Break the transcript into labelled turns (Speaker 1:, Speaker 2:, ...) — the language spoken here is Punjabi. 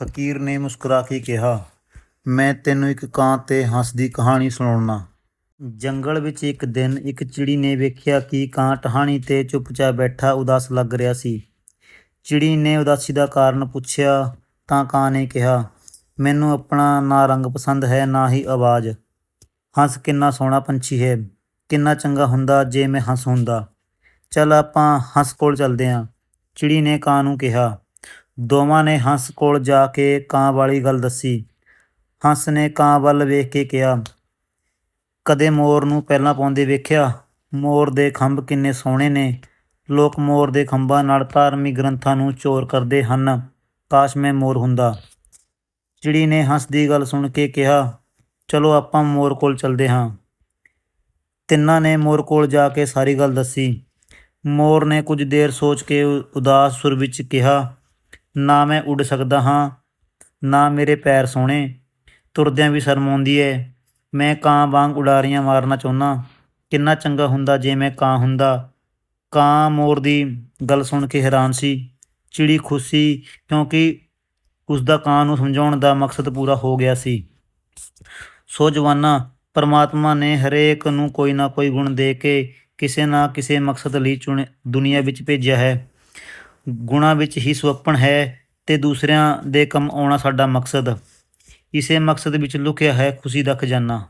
Speaker 1: ਫ਼ਕੀਰ ਨੇ ਮੁਸਕਰਾ ਕੇ ਕਿਹਾ, ਮੈਂ ਤੈਨੂੰ ਇੱਕ ਕਾਂ ਤੇ ਹੰਸ ਦੀ ਕਹਾਣੀ ਸੁਣਾਉਣਾ। ਜੰਗਲ ਵਿੱਚ ਇੱਕ ਦਿਨ ਇੱਕ ਚਿੜੀ ਨੇ ਵੇਖਿਆ ਕਿ ਕਾਂ ਟਹਾਣੀ ਤੇ ਚੁੱਪਚਾਪ ਬੈਠਾ ਉਦਾਸ ਲੱਗ ਰਿਹਾ ਸੀ। ਚਿੜੀ ਨੇ ਉਦਾਸੀ ਦਾ ਕਾਰਨ ਪੁੱਛਿਆ ਤਾਂ ਕਾਂ ਨੇ ਕਿਹਾ, ਮੈਨੂੰ ਆਪਣਾ ਨਾ ਰੰਗ ਪਸੰਦ ਹੈ, ਨਾ ਹੀ ਆਵਾਜ਼। ਹੰਸ ਕਿੰਨਾ ਸੋਹਣਾ ਪੰਛੀ ਹੈ, ਕਿੰਨਾ ਚੰਗਾ ਹੁੰਦਾ ਜੇ ਮੈਂ ਹੰਸ ਹੁੰਦਾ। ਚੱਲ ਆਪਾਂ ਹੰਸ ਕੋਲ ਚੱਲਦੇ ਹਾਂ ਚਿੜੀ ਨੇ ਕਾਂ ਨੂੰ ਕਿਹਾ ਦੋਵਾਂ ਨੇ ਹੰਸ ਕੋਲ ਜਾ ਕੇ ਕਾਂ ਵਾਲੀ ਗੱਲ ਦੱਸੀ। ਹੰਸ ਨੇ ਕਾਂ ਵੱਲ ਵੇਖ ਕੇ ਕਿਹਾ, ਕਦੇ ਮੋਰ ਨੂੰ ਪਹਿਲਾਂ ਪਾਉਂਦੇ ਵੇਖਿਆ? ਮੋਰ ਦੇ ਖੰਭ ਕਿੰਨੇ ਸੋਹਣੇ ਨੇ। ਲੋਕ ਮੋਰ ਦੇ ਖੰਭਾਂ ਨਾਲ ਧਾਰਮਿਕ ਗ੍ਰੰਥਾਂ ਨੂੰ ਚੋਰ ਕਰਦੇ ਹਨ। ਕਾਸ਼ ਮੈਂ ਮੋਰ ਹੁੰਦਾ। ਚਿੜੀ ਨੇ ਹੰਸ ਦੀ ਗੱਲ ਸੁਣ ਕੇ ਕਿਹਾ, ਚਲੋ ਆਪਾਂ ਮੋਰ ਕੋਲ ਚੱਲਦੇ ਹਾਂ। ਤਿੰਨਾਂ ਨੇ ਮੋਰ ਕੋਲ ਜਾ ਕੇ ਸਾਰੀ ਗੱਲ ਦੱਸੀ। ਮੋਰ ਨੇ ਕੁਝ ਦੇਰ ਸੋਚ ਕੇ ਉ- ਉਦਾਸ ਸੁਰ ਵਿੱਚ ਕਿਹਾ ਨਾ ਮੈਂ ਉੱਡ ਸਕਦਾ ਹਾਂ, ਨਾ ਮੇਰੇ ਪੈਰ ਸੋਹਣੇ। ਤੁਰਦਿਆਂ ਵੀ ਸ਼ਰਮ ਆਉਂਦੀ ਏ। ਮੈਂ ਕਾਂ ਵਾਂਗ ਉਡਾਰੀਆਂ ਮਾਰਨਾ ਚਾਹੁੰਦਾ। ਕਿੰਨਾ ਚੰਗਾ ਹੁੰਦਾ ਜੇ ਮੈਂ ਕਾਂ ਹੁੰਦਾ। ਕਾਂ ਮੋਰ ਦੀ ਗੱਲ ਸੁਣ ਕੇ ਹੈਰਾਨ ਸੀ। ਚਿੜੀ ਖੁਸ਼ ਸੀ ਕਿਉਂਕਿ ਉਸ ਦਾ ਕਾਂ ਨੂੰ ਸਮਝਾਉਣ ਦਾ ਮਕਸਦ ਪੂਰਾ ਹੋ ਗਿਆ ਸੀ। ਸੋ ਜਵਾਨਾ, ਪਰਮਾਤਮਾ ਨੇ ਹਰੇਕ ਨੂੰ ਕੋਈ ਨਾ ਕੋਈ ਗੁਣ ਦੇ ਕੇ ਕਿਸੇ ਨਾ ਕਿਸੇ ਮਕਸਦ ਲਈ ਚੁਣੇ ਦੁਨੀਆ ਵਿੱਚ ਭੇਜਿਆ ਹੈ। ਗੁਣਾਂ ਵਿੱਚ ਹੀ ਸੁਅੱਪਣ ਹੈ ਤੇ ਦੂਸਰਿਆਂ ਦੇ ਕੰਮ ਆਉਣਾ ਸਾਡਾ ਮਕਸਦ। ਇਸੇ ਮਕਸਦ ਵਿੱਚ ਲੁਕਿਆ ਹੈ ਖੁਸ਼ੀ ਦਾ ਖਜ਼ਾਨਾ।